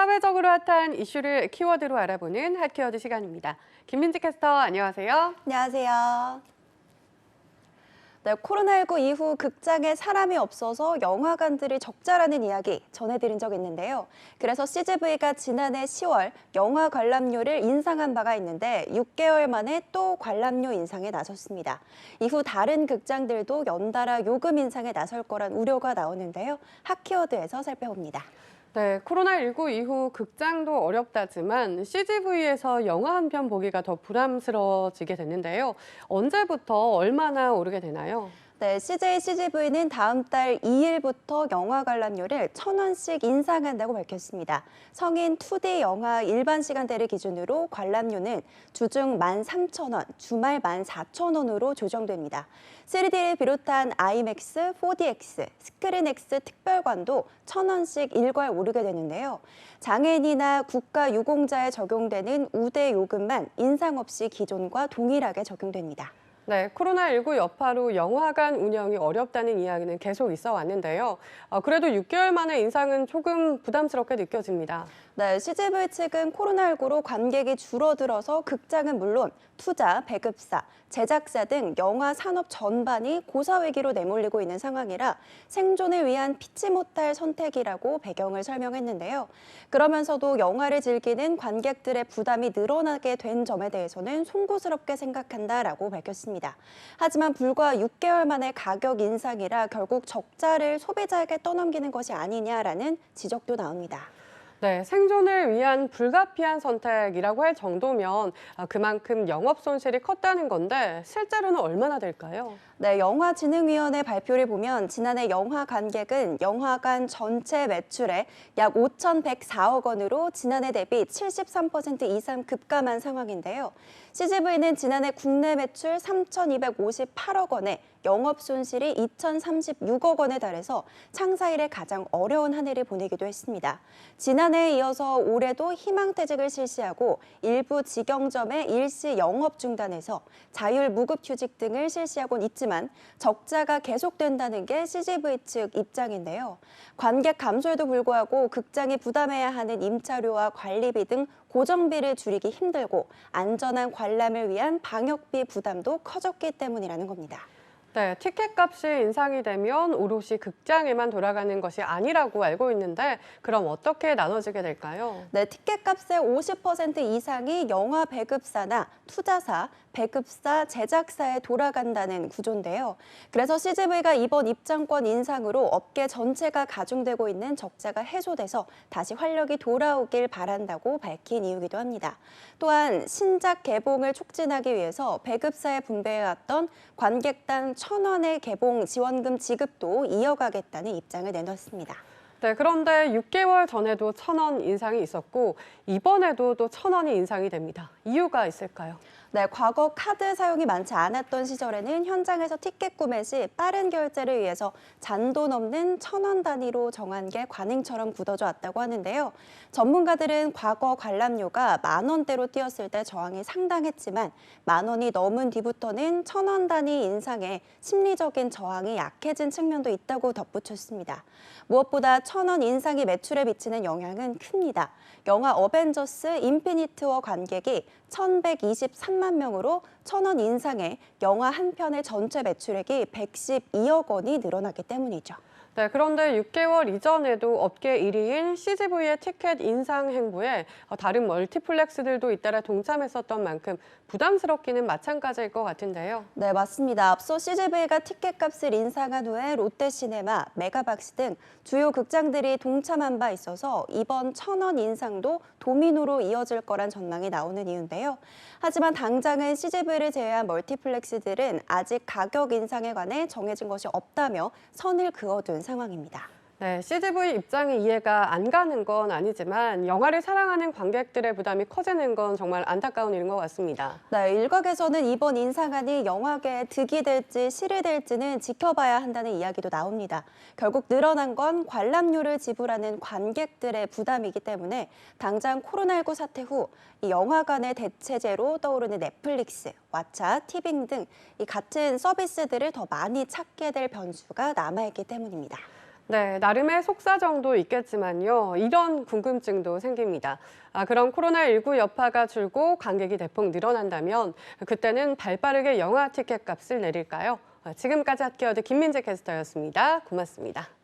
사회적으로 핫한 이슈를 키워드로 알아보는 핫키워드 시간입니다. 김민지 캐스터 안녕하세요. 안녕하세요. 네, 코로나19 이후 극장에 사람이 없어서 영화관들이 적자라는 이야기 전해드린 적 있는데요. 그래서 CGV가 지난해 10월 영화 관람료를 인상한 바가 있는데 6개월 만에 또 관람료 인상에 나섰습니다. 이후 다른 극장들도 연달아 요금 인상에 나설 거란 우려가 나오는데요. 핫키워드에서 살펴봅니다. 네, 코로나19 이후 극장도 어렵다지만 CGV에서 영화 한 편 보기가 더 부담스러워지게 됐는데요. 언제부터 얼마나 오르게 되나요? 네, CJ CGV는 다음 달 2일부터 영화 관람료를 1,000원씩 인상한다고 밝혔습니다. 성인 2D 영화 일반 시간대를 기준으로 관람료는 주중 13,000원, 주말 14,000원으로 조정됩니다. 3D를 비롯한 IMAX, 4DX, 스크린X 특별관도 1,000원씩 일괄 오르게 되는데요. 장애인이나 국가 유공자에 적용되는 우대 요금만 인상 없이 기존과 동일하게 적용됩니다. 네, 코로나19 여파로 영화관 운영이 어렵다는 이야기는 계속 있어 왔는데요. 어, 그래도 6개월 만에 인상은 조금 부담스럽게 느껴집니다. 네, CGV 측은 코로나19로 관객이 줄어들어서 극장은 물론 투자, 배급사, 제작사 등 영화 산업 전반이 고사위기로 내몰리고 있는 상황이라 생존을 위한 피치 못할 선택이라고 배경을 설명했는데요. 그러면서도 영화를 즐기는 관객들의 부담이 늘어나게 된 점에 대해서는 송구스럽게 생각한다라고 밝혔습니다. 하지만 불과 6개월 만에 가격 인상이라 결국 적자를 소비자에게 떠넘기는 것이 아니냐라는 지적도 나옵니다. 네, 생존을 위한 불가피한 선택이라고 할 정도면 아, 그만큼 영업 손실이 컸다는 건데 실제로는 얼마나 될까요? 네, 영화진흥위원회 발표를 보면 지난해 영화 관객은 영화관 전체 매출의 약 5,104억 원으로 지난해 대비 73% 이상 급감한 상황인데요. CGV는 지난해 국내 매출 3,258억 원에 영업 손실이 2,036억 원에 달해서 창사 이래 가장 어려운 한 해를 보내기도 했습니다. 지난해에 이어서 올해도 희망퇴직을 실시하고 일부 직영점의 일시 영업 중단에서 자율 무급 휴직 등을 실시하곤 있지만 적자가 계속된다는 게 CGV 측 입장인데요. 관객 감소에도 불구하고 극장이 부담해야 하는 임차료와 관리비 등 고정비를 줄이기 힘들고 안전한 관람을 위한 방역비 부담도 커졌기 때문이라는 겁니다. 네, 티켓 값이 인상이 되면 오롯이 극장에만 돌아가는 것이 아니라고 알고 있는데 그럼 어떻게 나눠지게 될까요? 네, 티켓 값의 50% 이상이 영화 배급사나 투자사, 배급사, 제작사에 돌아간다는 구조인데요. 그래서 CGV가 이번 입장권 인상으로 업계 전체가 가중되고 있는 적자가 해소돼서 다시 활력이 돌아오길 바란다고 밝힌 이유기도 합니다. 또한 신작 개봉을 촉진하기 위해서 배급사에 분배해왔던 관객당 1,000원의 개봉 지원금 지급도 이어가겠다는 입장을 내놨습니다. 네, 그런데 6개월 전에도 천 원 인상이 있었고 이번에도 또 천 원이 인상이 됩니다. 이유가 있을까요? 네, 과거 카드 사용이 많지 않았던 시절에는 현장에서 티켓 구매 시 빠른 결제를 위해서 잔돈 없는 천 원 단위로 정한 게 관행처럼 굳어져 왔다고 하는데요. 전문가들은 과거 관람료가 만 원대로 뛰었을 때 저항이 상당했지만 만 원이 넘은 뒤부터는 천 원 단위 인상에 심리적인 저항이 약해진 측면도 있다고 덧붙였습니다. 무엇보다 천 원 인상이 매출에 미치는 영향은 큽니다. 영화 어벤져스 인피니트 워 관객이 1,123만 명으로 천 원 인상에 영화 한 편의 전체 매출액이 112억 원이 늘어났기 때문이죠. 네, 그런데 6개월 이전에도 업계 1위인 CGV의 티켓 인상 행보에 어, 다른 멀티플렉스들도 잇따라 동참했었던 만큼 부담스럽기는 마찬가지일 것 같은데요. 네, 맞습니다. 앞서 CGV가 티켓 값을 인상한 후에 롯데시네마, 메가박스 등 주요 극장들이 동참한 바 있어서 이번 천 원 인상도 도미노로 이어질 거란 전망이 나오는 이유인데요. 하지만 당장은 CGV를 제외한 멀티플렉스들은 아직 가격 인상에 관해 정해진 것이 없다며 선을 그어둔 상황입니다. 네, CGV 입장이 이해가 안 가는 건 아니지만 영화를 사랑하는 관객들의 부담이 커지는 건 정말 안타까운 일인 것 같습니다. 네, 일각에서는 이번 인상안이 영화계에 득이 될지 실이 될지는 지켜봐야 한다는 이야기도 나옵니다. 결국 늘어난 건 관람료를 지불하는 관객들의 부담이기 때문에 당장 코로나19 사태 후 이 영화관의 대체제로 떠오르는 넷플릭스, 왓챠, 티빙 등 이 같은 서비스들을 더 많이 찾게 될 변수가 남아있기 때문입니다. 네, 나름의 속사정도 있겠지만요. 이런 궁금증도 생깁니다. 아, 그럼 코로나19 여파가 줄고 관객이 대폭 늘어난다면 그때는 발빠르게 영화 티켓 값을 내릴까요? 아, 지금까지 핫케어드 김민재 캐스터였습니다. 고맙습니다.